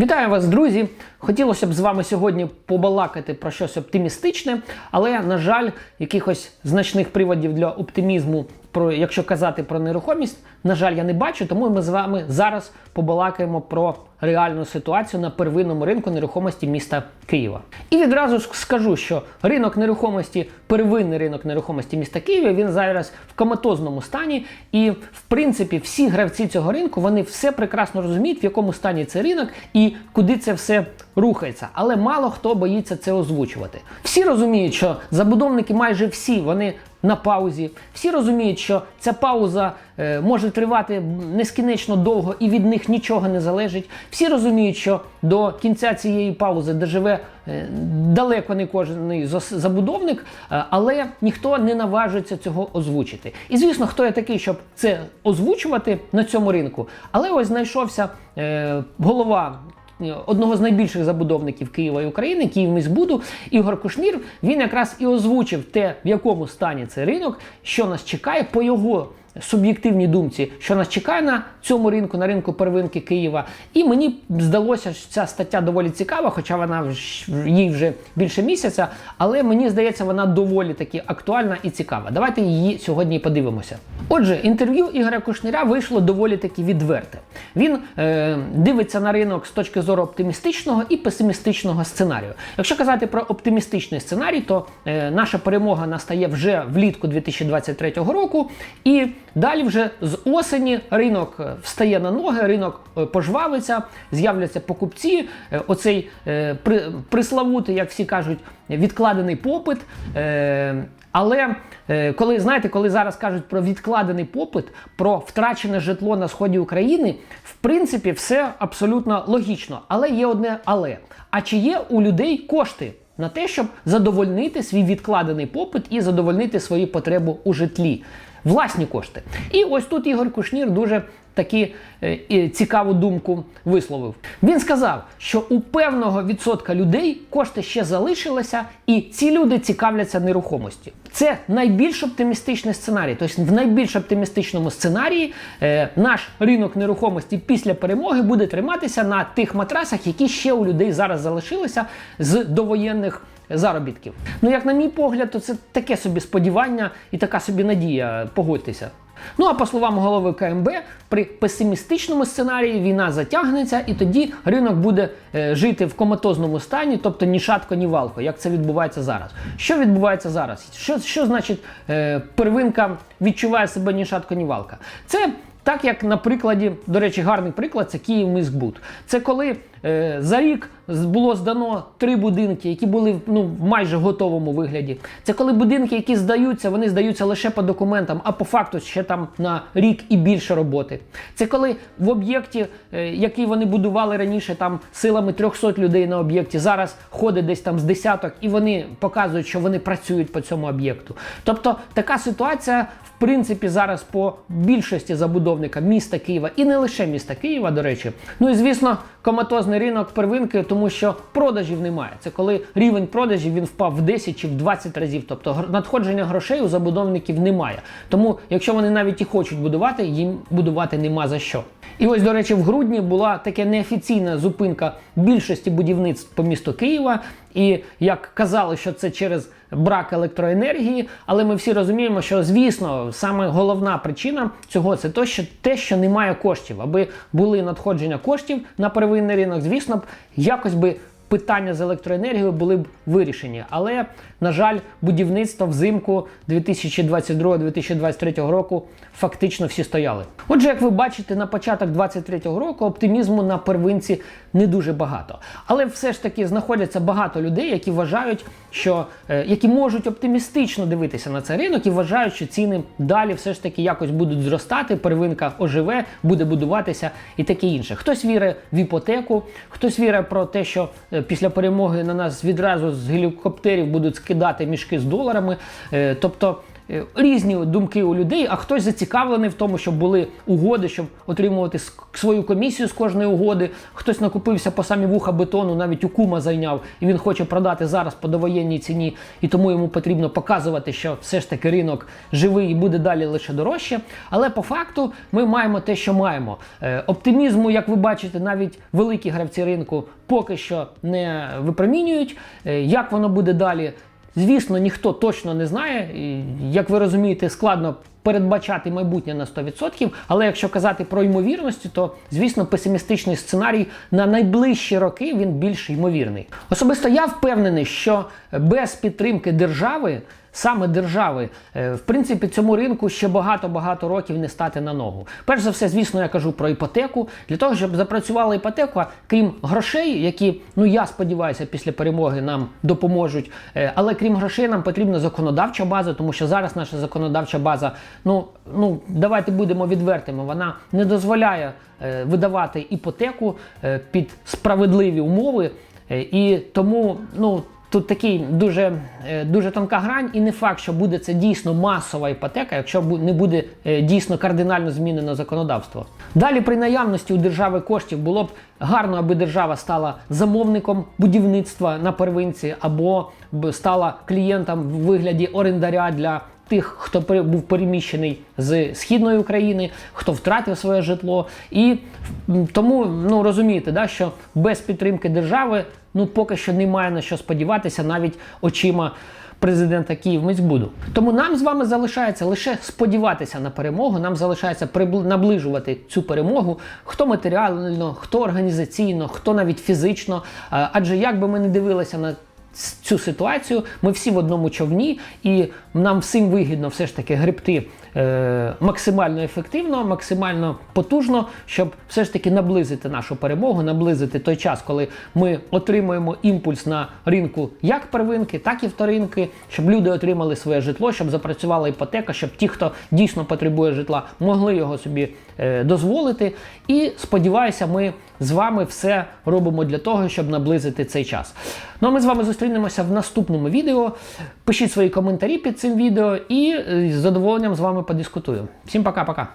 Вітаю вас, друзі! Хотілося б з вами сьогодні побалакати про щось оптимістичне, але, на жаль, якихось значних приводів для оптимізму, про, якщо казати про нерухомість, на жаль, я не бачу, тому ми з вами зараз побалакаємо про реальну ситуацію на первинному ринку нерухомості міста Києва. І відразу ж скажу, що ринок нерухомості, первинний ринок нерухомості міста Києва, він зараз в коматозному стані. І, в принципі, всі гравці цього ринку вони все прекрасно розуміють, в якому стані цей ринок і куди це все рухається. Але мало хто боїться це озвучувати. Всі розуміють, що забудовники майже всі вони на паузі. Всі розуміють, що ця пауза е, може тривати нескінечно довго і від них нічого не залежить. Всі розуміють, що до кінця цієї паузи доживе е, далеко не кожен забудовник, е, але ніхто не наважується цього озвучити. І звісно, хто я такий, щоб це озвучувати на цьому ринку. Але ось знайшовся голова одного з найбільших забудовників Києва і України, Київміськбуду, Ігор Кушнір, він якраз і озвучив те, в якому стані цей ринок, що нас чекає по його суб'єктивній думці, що нас чекає на цьому ринку, на ринку первинки Києва. І мені здалося, що ця стаття доволі цікава, хоча вона їй вже більше місяця, але мені здається, вона доволі таки актуальна і цікава. Давайте її сьогодні подивимося. Отже, інтерв'ю Ігоря Кушниря вийшло доволі таки відверте. Він е, дивиться на ринок з точки зору оптимістичного і песимістичного сценарію. Якщо казати про оптимістичний сценарій, то е, наша перемога настає вже влітку 2023 року, і далі вже з осені ринок е, встає на ноги, ринок е, пожвавиться, з'являться покупці. е, Оцей при, приславутий, як всі кажуть, відкладений попит. Але коли знаєте, коли зараз кажуть про відкладений попит, про втрачене житло на сході України, в принципі, все абсолютно логічно. Але є одне але. А чи є у людей кошти на те, щоб задовольнити свій відкладений попит і задовольнити свої потреби у житлі? Власні кошти. І ось тут Ігор Кушнір дуже таки е, цікаву думку висловив. Він сказав, що у певного відсотка людей кошти ще залишилися, і ці люди цікавляться нерухомості. Це найбільш оптимістичний сценарій. Тобто, в найбільш оптимістичному сценарії е, наш ринок нерухомості після перемоги буде триматися на тих матрасах, які ще у людей зараз залишилися з довоєнних заробітків. Ну, як на мій погляд, то це таке собі сподівання і така собі надія, погодьтеся. Ну а по словам голови КМБ, при песимістичному сценарії війна затягнеться, і тоді ринок буде е, жити в коматозному стані, тобто ні шатко, ні валко, як це відбувається зараз. Що відбувається зараз? Що, що значить е, первинка відчуває себе ні шатко, ні валка? Це так як на прикладі, до речі, гарний приклад це Київ Київміськбуд. Це коли за рік було здано три будинки, які були ну, в майже готовому вигляді. Це коли будинки, які здаються, вони здаються лише по документам, а по факту ще там на рік і більше роботи. Це коли в об'єкті, е, який вони будували раніше, там силами 300 людей на об'єкті, зараз ходить десь там з десяток, і вони показують, що вони працюють по цьому об'єкту. Тобто така ситуація, в принципі, зараз по більшості забудовника міста Києва і не лише міста Києва, до речі. Ну і звісно, коматозний ринок первинки, тому що продажів немає. Це коли рівень продажів він впав в 10 чи в 20 разів. Тобто надходження грошей у забудовників немає. Тому, якщо вони навіть і хочуть будувати, їм будувати нема за що. І ось, до речі, в грудні була така неофіційна зупинка більшості будівництв по місту Києва. І як казали, що це через брак електроенергії, але ми всі розуміємо, що звісно саме головна причина цього це то, що те, що немає коштів. Аби були надходження коштів на первинний ринок, звісно б якось би. Питання з електроенергією були б вирішені, але на жаль, будівництво взимку 2022-2023 року фактично всі стояли. Отже, як ви бачите, на початок 2023 року оптимізму на первинці не дуже багато. Але все ж таки знаходяться багато людей, які вважають, що е, які можуть оптимістично дивитися на цей ринок і вважають, що ціни далі все ж таки якось будуть зростати, первинка оживе, буде будуватися і таке інше. Хтось вірить в іпотеку, хтось вірить про те, що е, після перемоги на нас відразу з гелікоптерів будуть скидати мішки з доларами. Е, Тобто е, різні думки у людей, а хтось зацікавлений в тому, щоб були угоди, щоб отримувати свою комісію з кожної угоди. Хтось накупився по самі вуха бетону, навіть у кума зайняв, і він хоче продати зараз по довоєнній ціні, і тому йому потрібно показувати, що все ж таки ринок живий і буде далі лише дорожче. Але по факту ми маємо те, що маємо. Е, Оптимізму, як ви бачите, навіть великі гравці ринку поки що не випромінюють. Е, Як воно буде далі? Звісно, ніхто точно не знає. І, Як ви розумієте, складно передбачати майбутнє на 100%, але якщо казати про ймовірності, то звісно песимістичний сценарій на найближчі роки він більш ймовірний. Особисто я впевнений, що без підтримки держави. Саме держави, е, в принципі, цьому ринку ще багато-багато років не стати на ногу. Перш за все, звісно, я кажу про іпотеку. Для того, щоб запрацювала іпотека, крім грошей, які, ну я сподіваюся, після перемоги нам допоможуть. е, Але крім грошей, нам потрібна законодавча база, тому що зараз наша законодавча база, ну, ну давайте будемо відвертими, вона не дозволяє е, видавати іпотеку е, під справедливі умови. Е, І тому, ну. Тут такий дуже, е, дуже тонка грань, і не факт, що буде це дійсно масова іпотека, якщо не буде е, дійсно кардинально змінено законодавство. Далі, при наявності у держави коштів було б гарно, аби держава стала замовником будівництва на первинці, або стала клієнтом в вигляді орендаря для тих, хто був переміщений з східної України, хто втратив своє житло. І тому ну розумієте, да, що без підтримки держави ну поки що немає на що сподіватися, навіть очима. Президента Київміськбуду. Тому нам з вами залишається лише сподіватися на перемогу. Нам залишається наближувати цю перемогу, хто матеріально, хто організаційно, хто навіть фізично. Адже як би ми не дивилися на цю ситуацію, ми всі в одному човні, і нам всім вигідно все ж таки гребти е, максимально ефективно, максимально потужно, щоб все ж таки наблизити нашу перемогу, наблизити той час, коли ми отримуємо імпульс на ринку як первинки, так і вторинки, щоб люди отримали своє житло, щоб запрацювала іпотека, щоб ті, хто дійсно потребує житла, могли його собі е, дозволити. І сподіваюся, ми з вами все робимо для того, щоб наблизити цей час. Ну а ми з вами зустрінемося в наступному відео. Пишіть свої коментарі під цим відео і е, з задоволенням з вами подискутую. Всім пока-пока.